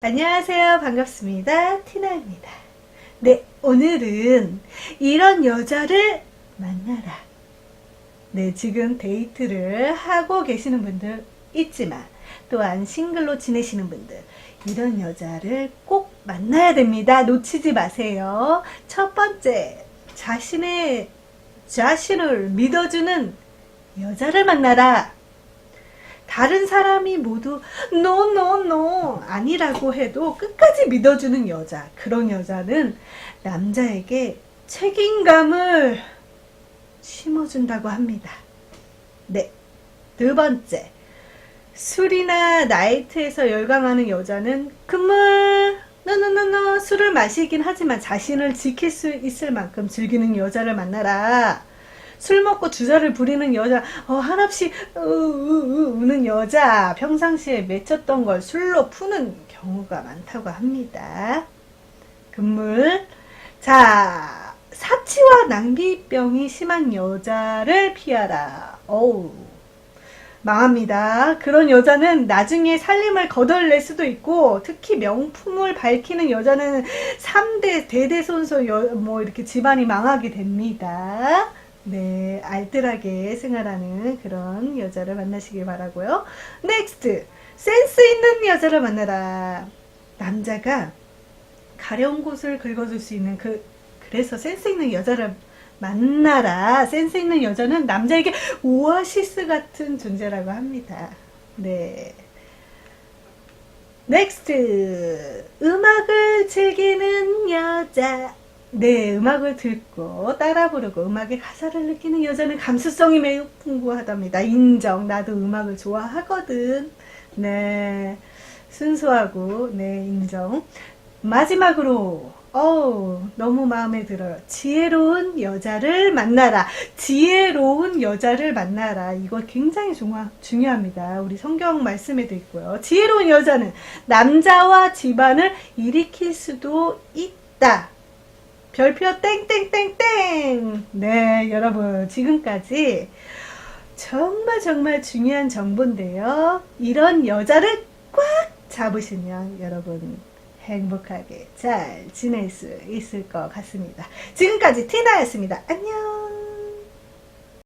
안녕하세요. 반갑습니다. 티나입니다. 네, 오늘은 이런 여자를 만나라. 네, 지금 데이트를 하고 계시는 분들 있지만 또한 싱글로 지내시는 분들 이런 여자를 꼭 만나야 됩니다. 놓치지 마세요. 첫 번째, 자신의 자신을 믿어주는 여자를 만나라. 다른 사람이 모두 no no no 아니라고 해도 끝까지 믿어주는 여자 그런 여자는 남자에게 책임감을 심어준다고 합니다. 네. 두 번째. 술이나 나이트에서 열광하는 여자는 금물 노노노노 술을 마시긴 하지만 자신을 지킬 수 있을 만큼 즐기는 여자를 만나라. 술 먹고 주저를 부리는 여자, 어, 한없이 으, 으, 으, 우는 여자, 평상시에 맺혔던 걸 술로 푸는 경우가 많다고 합니다. 금물. 자, 사치와 낭비병이 심한 여자를 피하라. 어우, 망합니다. 그런 여자는 나중에 살림을 거덜낼 수도 있고, 특히 명품을 밝히는 여자는 3대 대대손손 여, 뭐 이렇게 집안이 망하게 됩니다. 네, 알뜰하게 생활하는 그런 여자를 만나시길 바라고요. 넥스트, 센스 있는 여자를 만나라. 남자가 가려운 곳을 긁어줄 수 있는 그 그래서 센스 있는 여자를 만나라. 센스 있는 여자는 남자에게 오아시스 같은 존재라고 합니다. 네. 넥스트 음악을 즐기는 여자 네 음악을 듣고 따라 부르고 음악의 가사를 느끼는 여자는 감수성이 매우 풍부하답니다. 인정. 나도 음악을 좋아하거든. 네. 순수하고 네 인정. 마지막으로 어우 너무 마음에 들어요. 지혜로운 여자를 만나라. 지혜로운 여자를 만나라. 이거 굉장히 중요, 중요합니다. 우리 성경 말씀에도 있고요. 지혜로운 여자는 남자와 집안을 일으킬 수도 있다 별표 땡땡땡땡 네 여러분 지금까지 정말 정말 중요한 정보인데요 이런 여자를 꽉 잡으시면 여러분 행복하게 잘 지낼 수 있을 것 같습니다. 지금까지 티나였습니다. 안녕!